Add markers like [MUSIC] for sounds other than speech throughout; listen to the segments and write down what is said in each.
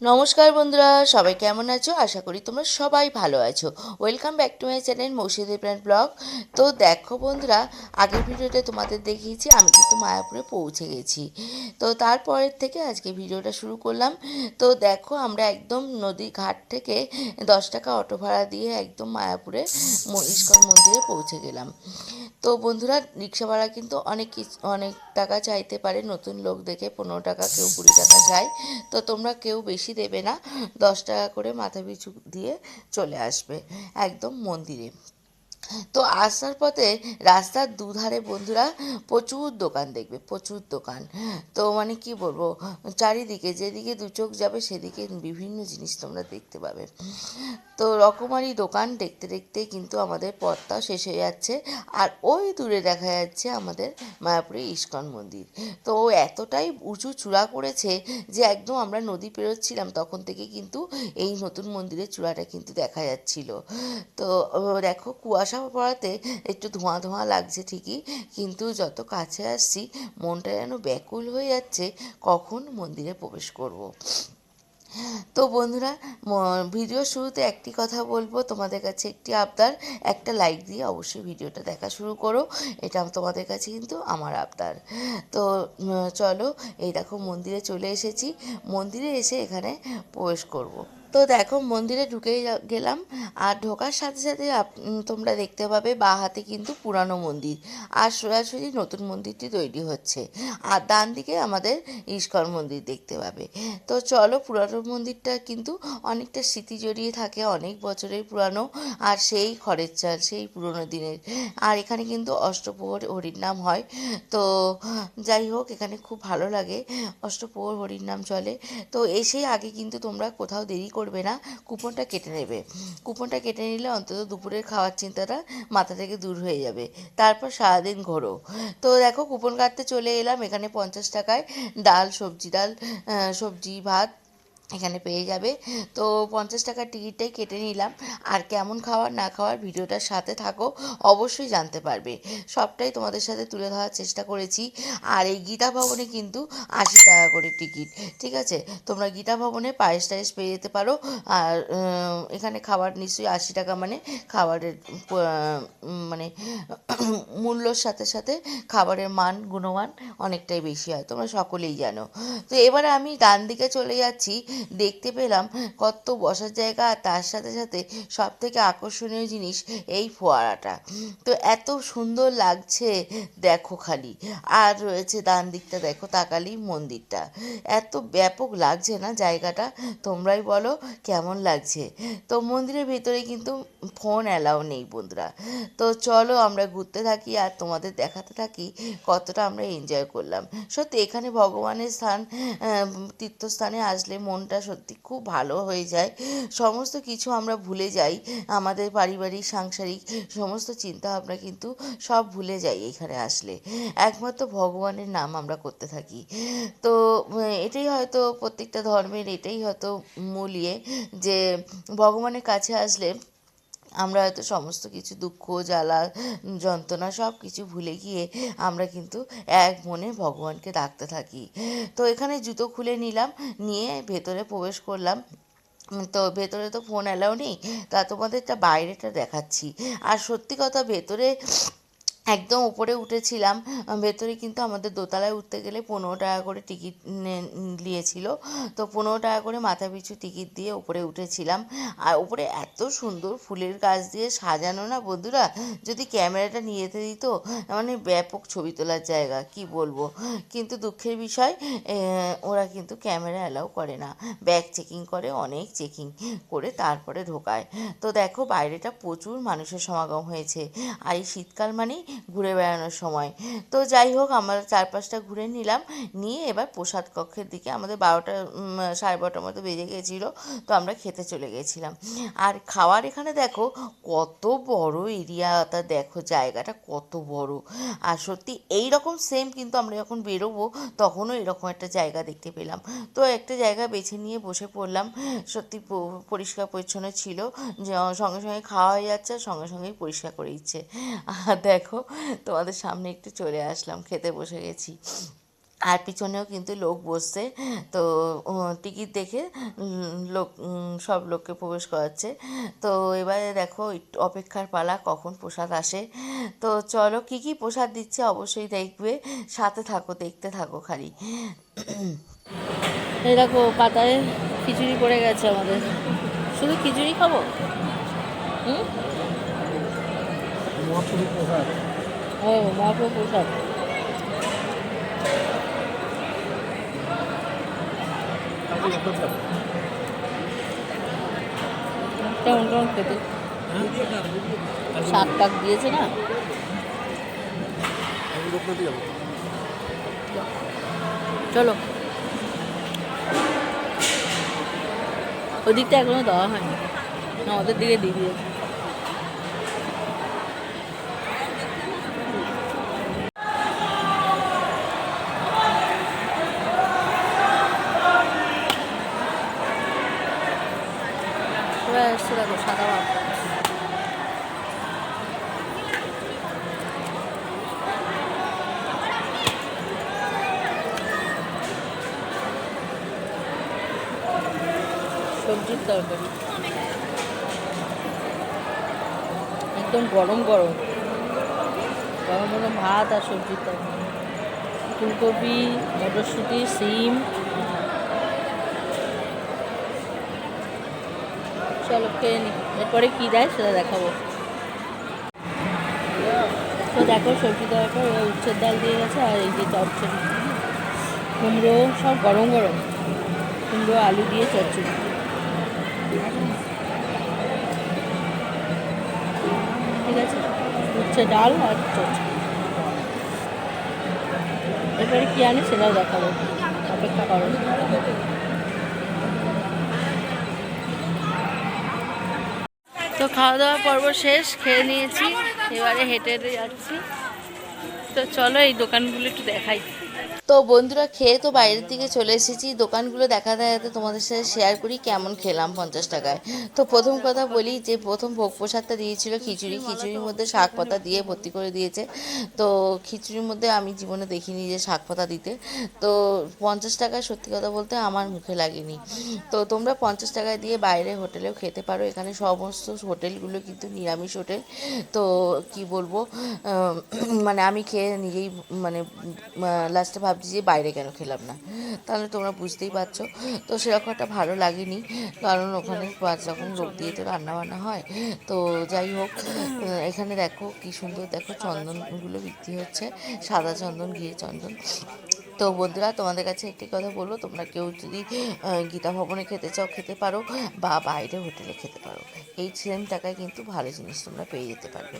নমস্কার বন্ধুরা, সবাই কেমন আছো? আশা করি তোমরা সবাই ভালো আছো। Welcome back to my channel মৌসুদি plan vlog. তো দেখো বন্ধুরা, আগের ভিডিওতে তোমাদের দেখিয়েছি, আমি কিন্তু মায়াপুরে পৌঁছে গেছি। তো তারপরের থেকে আজকে ভিডিওটা শুরু করলাম। তো দেখো, আমরা একদম নদী ঘাট থেকে দশ টাকা অটো ভাড়া দিয়ে একদম মায়াপুরে ইস্কন মন্দিরে পৌঁছে গেলাম। তো বন্ধুরা, রিক্সা ভাড়া কিন্তু অনেক অনেক টাকা চাইতে পারে। নতুন লোক দেখে পনেরো টাকা কেউ কুড়ি টাকা চায়। তো তোমরা কেউ বেশি দেবে না। দশ টাকা করে মাথা পিছু দিয়ে চলে আসবে। একদম মন্দিরে। তো আসার পথে রাস্তার দুধারে বন্ধুরা প্রচুর দোকান দেখবে, প্রচুর দোকান। তো মানে কি বলব, চারিদিকে যেদিকে দু চোখ যাবে সেদিকে বিভিন্ন জিনিস তোমরা দেখতে পাবে। তো রকমারি দোকান দেখতে দেখতে কিন্তু আমাদের পথটা শেষ হয়ে যাচ্ছে, আর ওই দূরে দেখা যাচ্ছে আমাদের মায়াপুরে ইস্কন মন্দির। তো ও এতটাই উঁচু চূড়া করেছে যে একদম আমরা নদী পেরোচ্ছিলাম, তখন থেকে কিন্তু এই নতুন মন্দিরের চূড়াটা কিন্তু দেখা যাচ্ছিল। তো দেখো কুয়াশা পড়াতে একটু ধোঁয়া ধোঁয়া লাগছে ঠিকই, কিন্তু যত কাছে আসছি মনটা যেন ব্যাকুল হয়ে যাচ্ছে, কখন মন্দিরে প্রবেশ করব। তো বন্ধুরা ভিডিও শুরুতে একটি কথা বলব, তোমাদের কাছে একটি আবদার, একটা লাইক দিয়ে অবশ্যই ভিডিওটা দেখা শুরু করো, এটা তোমাদের কাছে কিন্তু আমার আবদার তো চলো, এই দেখো মন্দিরে চলে এসেছি, মন্দিরে এসে এখানে প্রবেশ করব। তো দেখো, মন্দিরে ঢুকে গেলাম। আর ঢোকার সাথে সাথে তোমরা দেখতে পাবে বা হাতে কিন্তু পুরানো মন্দির। আর সোজাসুজি নতুন মন্দিরটি তৈরি হচ্ছে। আর ডান দিকে আমাদের ইস্কন মন্দির দেখতে পাবে। তো চলো, পুরানো মন্দিরটা কিন্তু অনেকটা স্মৃতি জড়িয়ে থাকে অনেক বছরের পুরানো। আর সেই খড়ের চাল, সেই পুরনো দিনের। আর এখানে কিন্তু অষ্টপ্রহর হরির নাম হয়। তো যাই হোক, এখানে খুব ভালো লাগে। অষ্টপ্রহর হরির নাম চলে। তো এসে আগে কিন্তু তোমরা কোথাও দেরি করবে না, কুপনটা কেটে নেবে। কুপনটা কেটে নিলে অন্তত দুপুরের খাওয়ার চিন্তাটা মাথা থেকে দূর হয়ে যাবে। তারপর সারাদিন ঘোরো। তো দেখো, কুপন কাটতে চলে এলাম। এখানে পঞ্চাশ টাকায় ডাল, সবজি ডাল সবজি, ভাত এখানে পেয়ে যাবে। তো পঞ্চাশ টাকার টিকিটটাই কেটে নিলাম। আর কেমন খাওয়ার না খাওয়ার ভিডিওটার সাথে থাকো, অবশ্যই জানতে পারবে। সবটাই তোমাদের সাথে তুলে ধরার চেষ্টা করেছি। আর এই গীতা ভবনে কিন্তু আশি টাকা করে টিকিট, ঠিক আছে? তোমরা গীতা ভবনে পায়েস টায়েস পেয়ে যেতে পারো। আর এখানে খাবার নিশ্চয়ই আশি টাকা মানে খাবারের মানে [CLEARS THROAT] মূল্যর সাথে সাথে খাবারের মান, গুণমান অনেকটাই বেশি হয়। তোমরা সকলেই জানো। তো এবারে আমি ডান দিকে চলে যাচ্ছি। দেখতে পেলাম কত বসার জায়গা আর তার সাথে সাথে সব থেকে আকর্ষণীয় জিনিস এই ফোয়ারাটা। তো এত সুন্দর লাগছে, দেখো খালি। আর রয়েছে ডান দিকটা, দেখো তাকালি মন্দিরটা। এত ব্যাপক লাগছে না জায়গাটা? তোমরাই বলো কেমন লাগছে? তো মন্দিরের ভেতরে কিন্তু ফোন অ্যালাও নেই বন্ধুরা। তো চলো আমরা ঘুরতে থাকি আর তোমাদের দেখাতে থাকি কতটা আমরা এনজয় করলাম। সত্যি এখানে ভগবানের স্থান তীর্থস্থানে আসলে মনটা সত্যি খুব ভালো হয়ে যায়। সমস্ত কিছু আমরা ভুলে যাই। আমাদের পারিবারিক, সাংসারিক সমস্ত চিন্তা ভাবনা কিন্তু সব ভুলে যাই এখানে আসলে। একমাত্র ভগবানের নাম আমরা করতে থাকি। তো এটাই হয়তো প্রত্যেকটা ধর্মের এটাই হয়তো মূল ইয়ে যে ভগবানের কাছে আসলে আমরা হয়তো সমস্ত কিছু দুঃখ, জ্বালা, যন্ত্রণা সব কিছু ভুলে গিয়ে আমরা কিন্তু এক মনে ভগবানকে ডাকতে থাকি। তো এখানে জুতো খুলে নিলাম, নিয়ে ভেতরে প্রবেশ করলাম। তো ভেতরে তো ফোন অ্যালাউ নেই, তা তোমাদের তোমাদেরটা বাইরেটা দেখাচ্ছি। আর সত্যি কথা ভেতরে একদম উপরে উঠেছিলাম। ভেতরে কিন্তু আমাদের দোতলায় উঠতে গেলে পনেরো টাকা করে টিকিট নিয়েছিল। তো পনেরো টাকা করে মাথা পিছু টিকিট দিয়ে উপরে উঠেছিলাম। আর উপরে এত সুন্দর ফুলের গাছ দিয়ে সাজানো না বন্ধুরা, যদি ক্যামেরাটা নিয়ে যেতে দিত মানে ব্যাপক ছবি তোলার জায়গা, কি বলব? কিন্তু দুঃখের বিষয় ওরা কিন্তু ক্যামেরা অ্যালাউ করে না। ব্যাগ চেকিং করে, অনেক চেকিং করে তারপরে ঢোকায়। তো দেখো বাইরেটা প্রচুর মানুষের সমাগম হয়েছে। আর এই শীতকাল মানেই ঘুরে বেড়ানোর সময়। তো যাই হোক, আমরা চারপাশটা ঘুরে নিলাম। নিয়ে এবার প্রসাদ কক্ষের দিকে আমাদের বারোটা সাড়ে বারোটার মতো বেজে গেছিল, তো আমরা খেতে চলে গেছিলাম। আর খাওয়ার এখানে দেখো, কত বড় এরিয়াটা দেখো জায়গাটা কত বড়। আর সত্যি এই রকম সেম কিন্তু আমরা যখন বেরোবো, তখনও এরকম একটা জায়গা দেখতে পেলাম। তো একটা জায়গা বেছে নিয়ে বসে পড়লাম। সত্যি পরিষ্কার পরিচ্ছন্ন ছিল। সঙ্গে সঙ্গে খাওয়া হয়ে যাচ্ছে সঙ্গে সঙ্গেই পরিষ্কার করে দিচ্ছে। আর দেখো তোমাদের সামনে একটু চলে আসলাম খেতে বসে গেছি। আর পিছনেও কিন্তু লোক বসছে তো টিকিট দেখে লোক সব লোককে প্রবেশ করাচ্ছে। তো এবারে দেখো একটু অপেক্ষার পালা কখন প্রসাদ আসে। তো চলো কি কি প্রসাদ দিচ্ছে অবশ্যই দেখবে সাথে থাকো দেখতে থাকো খালি। এই দেখো পাতায় খিচুড়ি পড়ে গেছে আমাদের। শুধু খিচুড়ি খাব? হুম? ও মহাপ্রভু প্রসাদ। কাজে করতে হবে কেমন কেমন খেতে? শাক টাক দিয়েছে না? চলো। ওদিকটা এখনও দেওয়া হয়নি। না, ওদের দিকে দিয়ে দিয়েছে সাদা সবজির তরকারি। একদম গরম গরম। গরম গরম ভাত আর সবজির তরকারি। ফুলকপি, মটরশুঁটি, সিম। চলো খেয়ে নি। এরপরে কী দেয় সেটা দেখাবো। তো দেখো সবজি দেওয়ার পর উচ্ছের ডাল দিয়ে গেছে আর এই যে চচ্চড়ি। কুমড়ো সব গরম গরম। কুমড়ো, আলু দিয়ে চচ্চড়ি। ঠিক আছে? উচ্ছে ডাল আর চচ্চড়ি। এরপরে কী আনে সেটাও দেখাবো। অপেক্ষা করো। তো খাওয়া দাওয়া পর্ব শেষ, খেয়ে নিয়েছি। এবারে হেঁটে হেঁটে যাচ্ছি। তো চলো এই দোকানগুলো একটু দেখাই। তো বন্ধুরা খেয়ে তো বাইরের দিকে চলে এসেছি। দোকানগুলো দেখা দেখাতে তোমাদের সাথে শেয়ার করি কেমন খেলাম পঞ্চাশ টাকায়। তো প্রথম কথা বলি যে প্রথম ভোগ প্রসাদটা দিয়েছিল খিচুড়ি। খিচুড়ির মধ্যে শাক পাতা দিয়ে ভর্তি করে দিয়েছে। তো খিচুড়ির মধ্যে আমি জীবনে দেখিনি যে শাক পাতা দিতে। তো পঞ্চাশ টাকায় সত্যি কথা বলতে আমার মুখে লাগেনি। তো তোমরা পঞ্চাশ টাকায় দিয়ে বাইরে হোটেলেও খেতে পারো। এখানে সমস্ত হোটেলগুলো কিন্তু নিরামিষ হোটেল। তো কি বলব মানে আমি খেয়ে নিজেই মানে লাস্টে ভাবছি যে বাইরে কেন খেলাম না। তাহলে তোমরা বুঝতেই পারছ। তো সেরকম একটা ভালো লাগেনি। কারণ ওখানে পাঁচ রকম লোক দিয়ে তো রান্নাবান্না হয়। তো যাই হোক, এখানে দেখো কি সুন্দর দেখো চন্দনগুলো বিক্রি হচ্ছে। সাদা চন্দন, ঘিয়ে চন্দন। তো বন্ধুরা, তোমাদের কাছে একটি কথা বলব। তোমরা কেউ যদি গীতা ভবনে খেতে চাও, খেতে পারো বা বাইরে হোটেলে খেতে পারো। এই সেম টাকায় কিন্তু ভালো জিনিস তোমরা পেয়ে যেতে পারবে।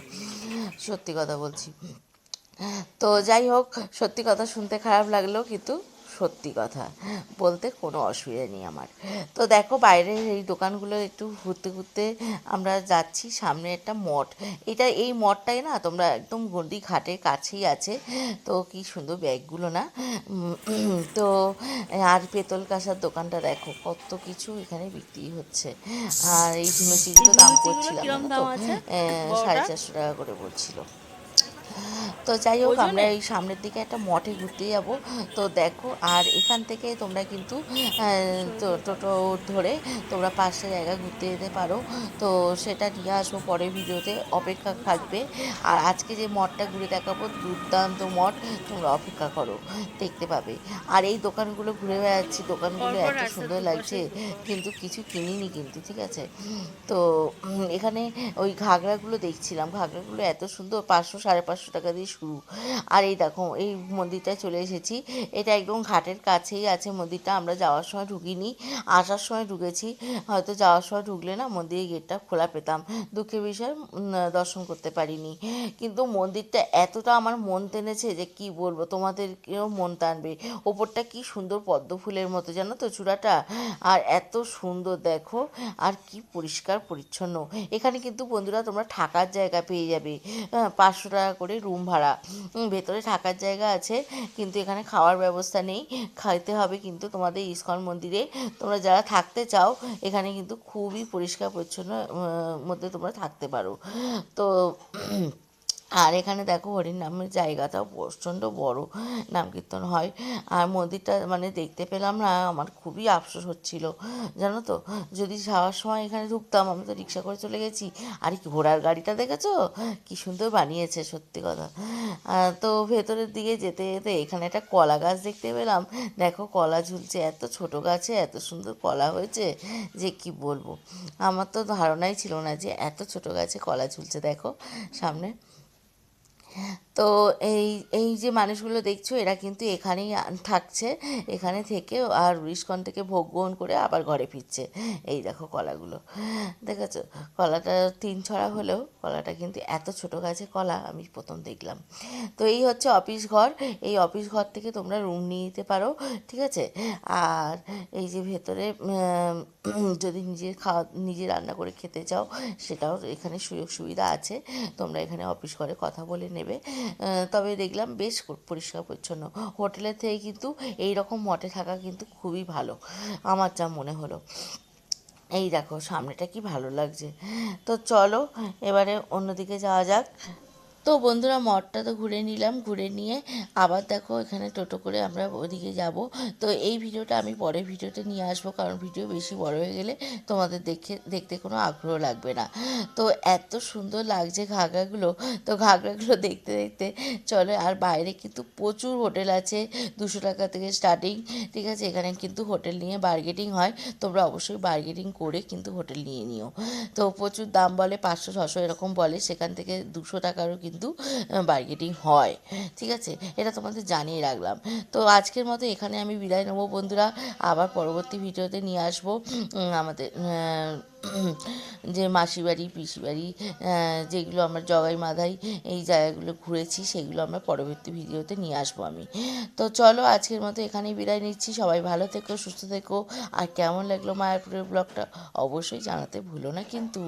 সত্যি কথা বলছি। তো যাই হোক সত্যি কথা শুনতে খারাপ লাগলেও কিন্তু সত্যি কথা। বলতে কোনো অসুবিধা নেই আমার। তো দেখো বাইরের এই দোকানগুলো একটু ঘুরতে ঘুরতে আমরা যাচ্ছি সামনে একটা মঠ। এটা এই মঠটাই না তোমরা একদম গন্ডি ঘাটের কাছেই আছে। তো কি সুন্দর ব্যাগগুলো না। তো আর পেতল কাঁসার দোকানটা দেখো কত কিছু এখানে বিক্রি হচ্ছে। আর এই ঝুনুচিগুলো দাম করছিলাম? আহ, সাড়ে চারশো টাকা করে পড়ছিল। তো যাই হোক আমরা এই সামনের দিকে একটা মঠে ঘুরতে যাব। তো দেখো আর এখান থেকে তোমরা কিন্তু টোটো ধরে তোমরা পাঁচটা জায়গা ঘুরতে যেতে পারো। তো সেটা নিয়ে আসব পরের ভিডিওতে অপেক্ষা থাকবে। আর আজকে যে মঠটা ঘুরে দেখাবো দুর্দান্ত মঠ তোমরা অপেক্ষা করো দেখতে পাবে। আর এই দোকানগুলো ঘুরে বেড়াচ্ছি দোকানগুলো এত সুন্দর লাগছে কিন্তু কিছু কিনিনি কিন্তু ঠিক আছে? তো এখানে ওই ঘাগরাগুলো দেখছিলাম ঘাগরাগুলো এত সুন্দর পাঁচশো সাড়ে পাঁচশো টাকা দিয়ে শুরু। আর এই দেখো, এই মন্দিরটায় চলে এসেছি। এটা একদম ঘাটের কাছেই আছে মন্দিরটা, আমরা যাওয়ার সময় ঢুকিনি। আসার সময় ঢুকেছি, হয়তো যাওয়ার সময় ঢুকলে না মন্দিরের গেটটা খোলা পেতাম। দুঃখের বিষয় দর্শন করতে পারিনি। কিন্তু মন্দিরটা এতটা আমার মন টেনেছে যে কি বলব, তোমাদেরকেও মন টানবে। ওপরটা কি সুন্দর পদ্ম ফুলের মতো, জানো তো চূড়াটা? আর এত সুন্দর, দেখো। আর কি পরিষ্কার, পরিচ্ছন্ন। এখানে কিন্তু বন্ধুরা তোমরা থাকার জায়গা পেয়ে যাবে। পাঁচশো টাকা করে রুম ভাড়া। উম, ভেতরে থাকার জায়গা আছে কিন্তু এখানে খাওয়ার ব্যবস্থা নেই। খাইতে হবে কিন্তু তোমাদের ইস্কন মন্দিরে। তোমরা যারা থাকতে চাও এখানে কিন্তু খুবই পরিষ্কার পরিচ্ছন্ন মধ্যে তোমরা থাকতে পারো। তো আর এখানে দেখো হরিণ নামের জায়গাটাও প্রচণ্ড বড় নাম কীর্তন হয়। আর মন্দিরটা মানে দেখতে পেলাম না, আমার খুবই আফসোস হচ্ছিল। জানো তো, যদি যাওয়ার সময় এখানে ঢুকতাম, আমি তো রিক্সা করে চলে গেছি। আর কি ঘোড়ার গাড়িটা দেখেছ? কি সুন্দর বানিয়েছে, সত্যি কথা। তো ভেতরের দিকে যেতে যেতে এখানে একটা কলা গাছ দেখতে পেলাম। দেখো কলা ঝুলছে, এত ছোট গাছে এত সুন্দর কলা হয়েছে যে কি বলব? আমার তো ধারণাই ছিল না যে এত ছোট গাছে কলা ঝুলছে, দেখো সামনে। তো এই এই যে মানুষগুলো দেখছ, এরা কিন্তু এখানেই থাকছে। এখানে থেকে আর ইস্কন থেকে ভোগ গ্রহণ করে আবার ঘরে ফিরছে। এই দেখো কলাগুলো। দেখেছ? কলাটা তিন ছড়া হলেও কলাটা কিন্তু এত ছোট গাছে কলা, আমি প্রথম দেখলাম। তো এই হচ্ছে অফিস ঘর। এই অফিস ঘর থেকে তোমরা রুম নিয়ে নিতে পারো, ঠিক আছে? আর এই যে ভেতরে যদি নিজে খাওয়া, নিজে রান্না করে খেতে চাও, সেটাও এখানে সুযোগ সুবিধা আছে। তোমরা এখানে অফিস ঘরে কথা বলে নেবে। আহ, তবে দেখলাম বেশ পরিষ্কার পরিচ্ছন্ন। হোটেলের থেকে কিন্তু এই রকম মঠে থাকা কিন্তু খুবই ভালো আমার যা মনে হলো। এই দেখো সামনেটা কি ভালো লাগছে। তো চলো এবারে অন্যদিকে যাওয়া যাক। তো বন্ধুরা মঠটা তো ঘুরে নিলাম, ঘুরে নিয়ে আবার দেখো এখানে টোটো করে আমরা ওদিকে যাব। তো এই ভিডিওটা আমি পরের ভিডিওতে নিয়ে আসব, কারণ ভিডিও বেশি বড় হয়ে গেলে তোমাদের দেখে, দেখতে কোনো আগ্রহ লাগবে না। তো এত সুন্দর লাগছে ঘাগরাগুলো তো ঘাগরাগুলো দেখতে দেখতে চলে, আর বাইরে কিন্তু প্রচুর হোটেল আছে, দুশো টাকা থেকে স্টার্টিং ঠিক আছে? এখানে কিন্তু হোটেল নিয়ে বার্গেটিং হয়, তোমরা অবশ্যই বার্গেটিং করে কিন্তু হোটেল নিয়ে নিও। তো প্রচুর দাম বলে, পাঁচশো, ছশো এরকম বলে, সেখান থেকে দুশো টাকারও কিন্তু বার্গেটিং হয়। ঠিক আছে? এটা তোমাদের জানিয়ে রাখলাম। তো আজকের মতো এখানে আমি বিদায় নেব বন্ধুরা। আবার পরবর্তী ভিডিওতে নিয়ে আসব আমাদের যে মাসি বাড়ি পিসি বাড়ি যেগুলো আমরা জগাই মাধাই এই জায়গাগুলো ঘুরেছি, সেগুলো আমরা পরবর্তী ভিডিওতে নিয়ে আসব আমি। তো চলো আজকের মতো এখানেই বিদায় নিচ্ছি। সবাই ভালো থেকো, সুস্থ থেকো। আর কেমন লাগল মায়াপুরের ব্লগটা অবশ্যই জানাতে ভুলো না কিন্তু।